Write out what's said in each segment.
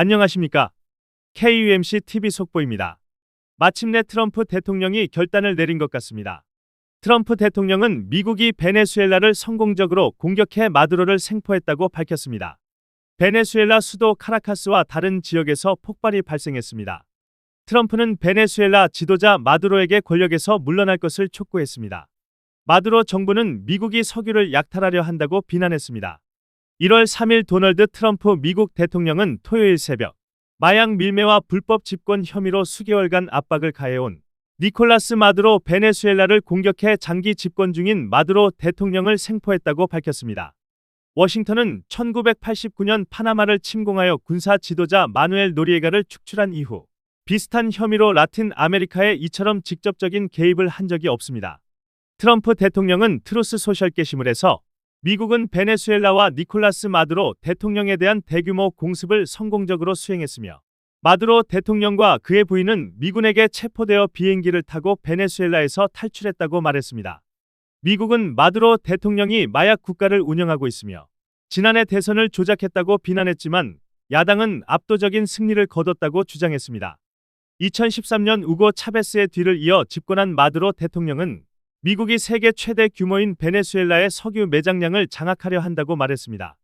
안녕하십니까? KUMC TV 속보입니다. 마침내 트럼프 대통령이 결단을 내린 것 같습니다. 트럼프 대통령은 미국이 베네수엘라를 성공적으로 공격해 마두로를 생포했다고 밝혔습니다. 베네수엘라 수도 카라카스와 다른 지역에서 폭발이 발생했습니다. 트럼프는 베네수엘라 지도자 마두로에게 권력에서 물러날 것을 촉구했습니다. 마두로 정부는 미국이 석유를 약탈하려 한다고 비난했습니다. 1월 3일 도널드 트럼프 미국 대통령은 토요일 새벽 마약 밀매와 불법 집권 혐의로 수개월간 압박을 가해온 니콜라스 마두로 베네수엘라를 공격해 장기 집권 중인 마두로 대통령을 생포했다고 밝혔습니다. 워싱턴은 1989년 파나마를 침공하여 군사 지도자 마누엘 노리에가를 축출한 이후 비슷한 혐의로 라틴 아메리카에 이처럼 직접적인 개입을 한 적이 없습니다. 트럼프 대통령은 트루스 소셜 게시물에서 미국은 베네수엘라와 니콜라스 마두로 대통령에 대한 대규모 공습을 성공적으로 수행했으며 마두로 대통령과 그의 부인은 미군에게 체포되어 비행기를 타고 베네수엘라에서 탈출했다고 말했습니다. 미국은 마두로 대통령이 마약 국가를 운영하고 있으며 지난해 대선을 조작했다고 비난했지만 야당은 압도적인 승리를 거뒀다고 주장했습니다. 2013년 우고 차베스의 뒤를 이어 집권한 마두로 대통령은 미국이 세계 최대 규모인 베네수엘라의 석유 매장량을 장악하려 한다고 말했습니다.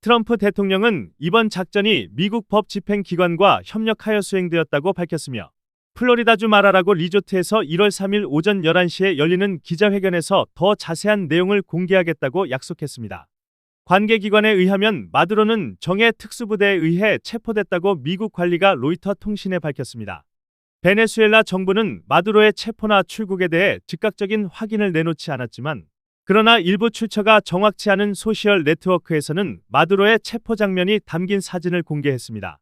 트럼프 대통령은 이번 작전이 미국 법 집행 기관과 협력하여 수행되었다고 밝혔으며 플로리다주 마라라고 리조트에서 1월 3일 오전 11시에 열리는 기자회견에서 더 자세한 내용을 공개하겠다고 약속했습니다. 관계기관에 의하면 마두로는 정예 특수부대에 의해 체포됐다고 미국 관리가 로이터 통신에 밝혔습니다. 베네수엘라 정부는 마두로의 체포나 출국에 대해 즉각적인 확인을 내놓지 않았지만 그러나 일부 출처가 정확치 않은 소셜 네트워크에서는 마두로의 체포 장면이 담긴 사진을 공개했습니다.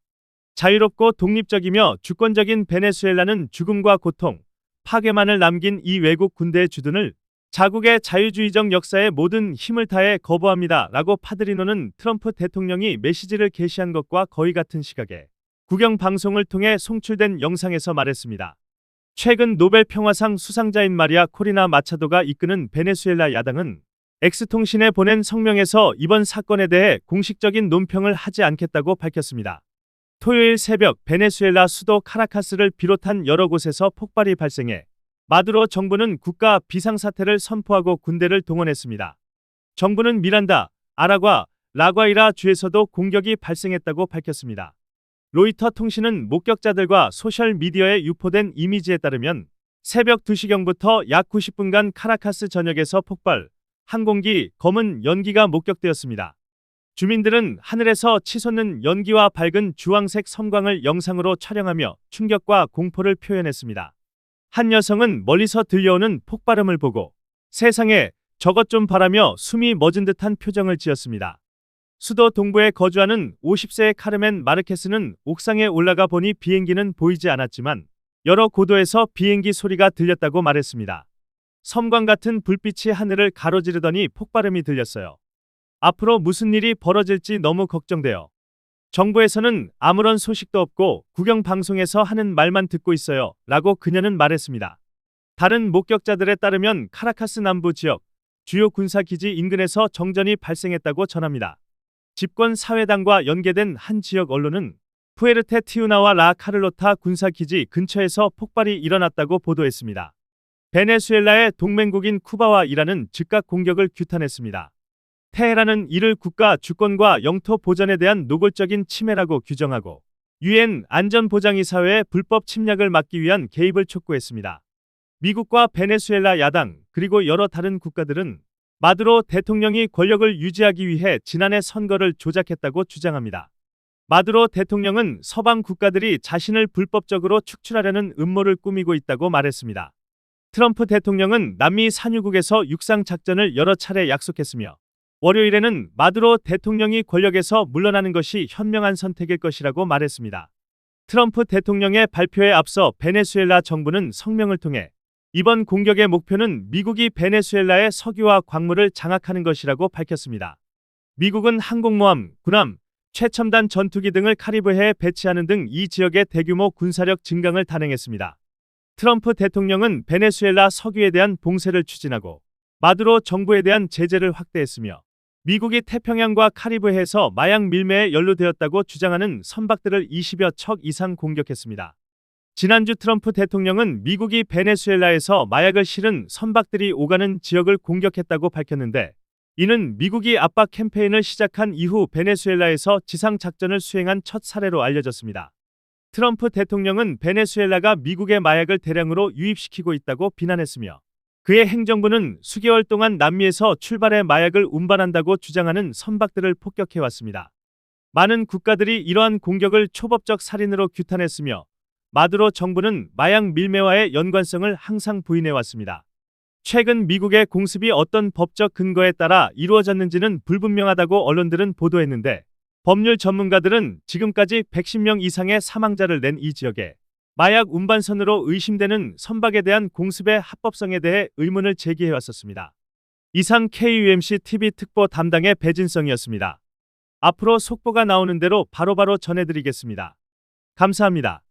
자유롭고 독립적이며 주권적인 베네수엘라는 죽음과 고통, 파괴만을 남긴 이 외국 군대의 주둔을 자국의 자유주의적 역사에 모든 힘을 다해 거부합니다. 라고 파드리노는 트럼프 대통령이 메시지를 게시한 것과 거의 같은 시각에 국영 방송을 통해 송출된 영상에서 말했습니다. 최근 노벨 평화상 수상자인 마리아 코리나 마차도가 이끄는 베네수엘라 야당은 엑스통신에 보낸 성명에서 이번 사건에 대해 공식적인 논평을 하지 않겠다고 밝혔습니다. 토요일 새벽 베네수엘라 수도 카라카스를 비롯한 여러 곳에서 폭발이 발생해 마두로 정부는 국가 비상사태를 선포하고 군대를 동원했습니다. 정부는 미란다, 아라과, 라과이라 주에서도 공격이 발생했다고 밝혔습니다. 로이터 통신은 목격자들과 소셜미디어에 유포된 이미지에 따르면 새벽 2시경부터 약 90분간 카라카스 전역에서 폭발, 항공기, 검은 연기가 목격되었습니다. 주민들은 하늘에서 치솟는 연기와 밝은 주황색 섬광을 영상으로 촬영하며 충격과 공포를 표현했습니다. 한 여성은 멀리서 들려오는 폭발음을 보고 세상에 저것 좀 바라며 숨이 멎은 듯한 표정을 지었습니다. 수도 동부에 거주하는 50세의 카르멘 마르케스는 옥상에 올라가 보니 비행기는 보이지 않았지만 여러 고도에서 비행기 소리가 들렸다고 말했습니다. 섬광 같은 불빛이 하늘을 가로지르더니 폭발음이 들렸어요. 앞으로 무슨 일이 벌어질지 너무 걱정돼요. 정부에서는 아무런 소식도 없고 구경 방송에서 하는 말만 듣고 있어요. 라고 그녀는 말했습니다. 다른 목격자들에 따르면 카라카스 남부 지역 주요 군사기지 인근에서 정전이 발생했다고 전합니다. 집권 사회당과 연계된 한 지역 언론은 푸에르테 티우나와 라 카를로타 군사기지 근처에서 폭발이 일어났다고 보도했습니다. 베네수엘라의 동맹국인 쿠바와 이란은 즉각 공격을 규탄했습니다. 테헤란은 이를 국가 주권과 영토 보전에 대한 노골적인 침해라고 규정하고 유엔 안전보장이사회의 불법 침략을 막기 위한 개입을 촉구했습니다. 미국과 베네수엘라 야당 그리고 여러 다른 국가들은 마두로 대통령이 권력을 유지하기 위해 지난해 선거를 조작했다고 주장합니다. 마두로 대통령은 서방 국가들이 자신을 불법적으로 축출하려는 음모를 꾸미고 있다고 말했습니다. 트럼프 대통령은 남미 산유국에서 육상 작전을 여러 차례 약속했으며 월요일에는 마두로 대통령이 권력에서 물러나는 것이 현명한 선택일 것이라고 말했습니다. 트럼프 대통령의 발표에 앞서 베네수엘라 정부는 성명을 통해 이번 공격의 목표는 미국이 베네수엘라의 석유와 광물을 장악하는 것이라고 밝혔습니다. 미국은 항공모함, 군함, 최첨단 전투기 등을 카리브해에 배치하는 등 이 지역의 대규모 군사력 증강을 단행했습니다. 트럼프 대통령은 베네수엘라 석유에 대한 봉쇄를 추진하고 마두로 정부에 대한 제재를 확대했으며 미국이 태평양과 카리브해에서 마약 밀매에 연루되었다고 주장하는 선박들을 20여 척 이상 공격했습니다. 지난주 트럼프 대통령은 미국이 베네수엘라에서 마약을 실은 선박들이 오가는 지역을 공격했다고 밝혔는데 이는 미국이 압박 캠페인을 시작한 이후 베네수엘라에서 지상 작전을 수행한 첫 사례로 알려졌습니다. 트럼프 대통령은 베네수엘라가 미국의 마약을 대량으로 유입시키고 있다고 비난했으며 그의 행정부는 수개월 동안 남미에서 출발해 마약을 운반한다고 주장하는 선박들을 폭격해왔습니다. 많은 국가들이 이러한 공격을 초법적 살인으로 규탄했으며 마두로 정부는 마약 밀매와의 연관성을 항상 부인해왔습니다. 최근 미국의 공습이 어떤 법적 근거에 따라 이루어졌는지는 불분명하다고 언론들은 보도했는데 법률 전문가들은 지금까지 110명 이상의 사망자를 낸 이 지역에 마약 운반선으로 의심되는 선박에 대한 공습의 합법성에 대해 의문을 제기해 왔었습니다. 이상 KUMC TV 특보 담당의 배진성이었습니다. 앞으로 속보가 나오는 대로 바로바로 전해드리겠습니다. 감사합니다.